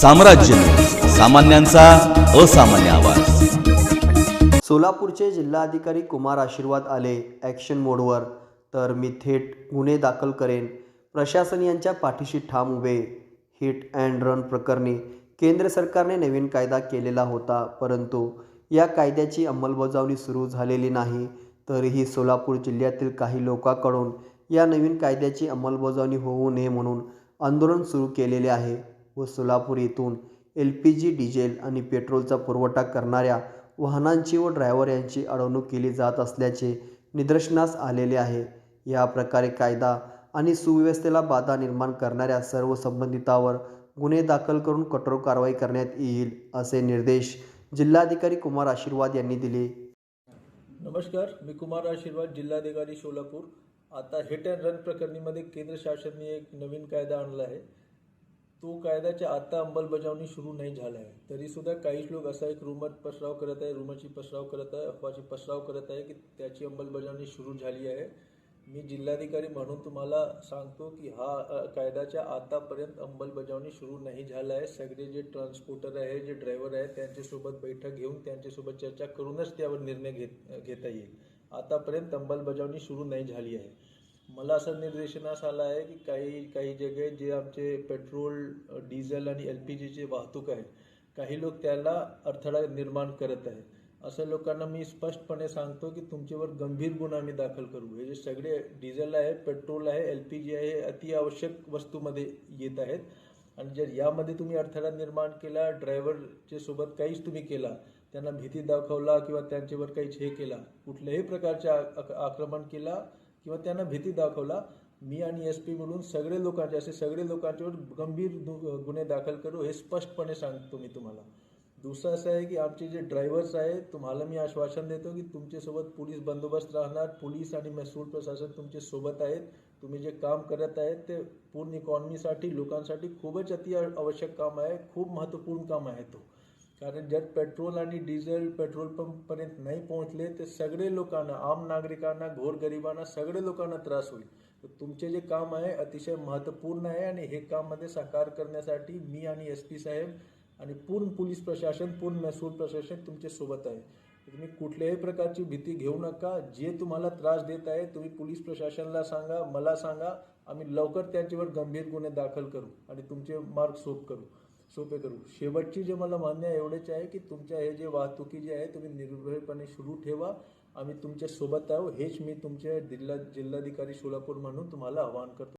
साम्राज्य. सामान्यांचा असामान्य आवाज. सोलापूरचे जिल्हाधिकारी कुमार आशीर्वाद आले ॲक्शन मोडवर तर मी थेट गुन्हे दाखल करेन. प्रशासन यांच्या पाठीशी ठाम उभे. हिट अँड रन प्रकरणी केंद्र सरकारने नवीन कायदा केलेला होता. परंतु या कायद्याची अंमलबजावणी सुरू झालेली नाही. तरीही सोलापूर जिल्ह्यातील काही लोकांकडून या नवीन कायद्याची अंमलबजावणी होऊ नये म्हणून आंदोलन सुरू केलेले आहे. व सोलापूर येथून एल पी जी डिझेल आणि पेट्रोलचा पुरवठा करणाऱ्या वाहनांची व ड्रायव्हर यांची अडवणूक केली जात असल्याचे निदर्शनास आलेले आहे. या प्रकारे कायदा आणि सुव्यवस्थेला बाधा निर्माण करणाऱ्या सर्व संबंधितावर गुन्हे दाखल करून कठोर कारवाई करण्यात येईल असे निर्देश जिल्हाधिकारी कुमार आशीर्वाद यांनी दिले. नमस्कार मी कुमार आशीर्वाद जिल्हाधिकारी सोलापूर. आता हिट अँड रन प्रकरणीमध्ये केंद्र शासनाने एक नवीन कायदा आणला आहे. तो कायद्याच्या आत्ता अंमलबजावणी सुरू नाही झाला आहे तरीसुद्धा काहीच लोक असा एक रुमर पसराव करत आहे रुमरची पसराव करत आहे अफवाची पसराव करत आहे की त्याची अंमलबजावणी सुरू झाली आहे. मी जिल्हाधिकारी म्हणून तुम्हाला सांगतो की हा कायद्याच्या आतापर्यंत अंमलबजावणी सुरू नाही झाला आहे. सगळे जे ट्रान्सपोर्टर आहे जे ड्रायव्हर आहे त्यांच्यासोबत बैठक घेऊन त्यांच्यासोबत चर्चा करूनच त्यावर निर्णय घेत घेता येईल. आतापर्यंत अंमलबजावणी सुरू नाही झाली आहे. मला असं निर्देशनास आलं आहे की काही काही जगे जे आमचे पेट्रोल डिझेल आणि एल पी जीचे वाहतूक आहे. काही लोक त्याला अडथळा निर्माण करत आहे असं लोकांना मी स्पष्टपणे सांगतो की तुमच्यावर गंभीर गुन्हा आम्ही दाखल करू. हे जे सगळे डिझेल आहे पेट्रोल आहे एल पी जी आहे हे अति आवश्यक वस्तूमध्ये येत आहेत. आणि जर यामध्ये तुम्ही अडथळा निर्माण केला ड्रायव्हरच्या सोबत काहीच तुम्ही केला त्यांना भीती दाखवला किंवा त्यांच्यावर काहीच हे केला कुठल्याही प्रकारचे आक- आक्रमण केला किंवा त्यांना भीती दाखवला मी आणि एस पी मिळून सगळे लोकांचे असे सगळे लोकांच्यावर गंभीर दु- गुन्हे दाखल करू हे स्पष्टपणे सांगतो मी तुम्हाला. दुसरं असं आहे की आमचे जे ड्रायव्हर्स आहे तुम्हाला मी आश्वासन देतो की तुमच्यासोबत पोलीस बंदोबस्त राहणार पोलीस आणि महसूल प्रशासन तुमच्यासोबत आहेत तुम्ही जे काम करत आहेत ते पूर्ण इकॉनॉमीसाठी लोकांसाठी खूपच अति आवश्यक काम आहे खूप महत्त्वपूर्ण काम आहे तो. कारण जर पेट्रोल आणि डिझेल पेट्रोल पंपपर्यंत नाही पोहोचले तर सगळे लोकांना आम नागरिकांना गोरगरिबांना सगळे लोकांना त्रास होईल. तर तुमचे जे काम आहे अतिशय महत्त्वपूर्ण आहे आणि हे काममध्ये साकार करण्यासाठी मी आणि एस पी साहेब आणि पूर्ण पोलीस प्रशासन पूर्ण महसूल प्रशासन तुमच्यासोबत आहे. तुम्ही कुठल्याही प्रकारची भीती घेऊ नका. जे तुम्हाला त्रास देत आहे तुम्ही पोलीस प्रशासनाला सांगा मला सांगा. आम्ही लवकर त्यांच्यावर गंभीर गुन्हे दाखल करू आणि तुमचे मार्ग सोप करू. सोपे करू. शेवटची जे मला मान्य आहे एवढेच आहे की तुमच्या हे जे वाहतुकी जे आहे तुम्ही निर्भयपणे सुरू ठेवा. आम्ही तुमच्यासोबत आहो हेच मी तुमच्या जिल्हा जिल्हाधिकारी सोलापूर म्हणून तुम्हाला आवाहन करतो.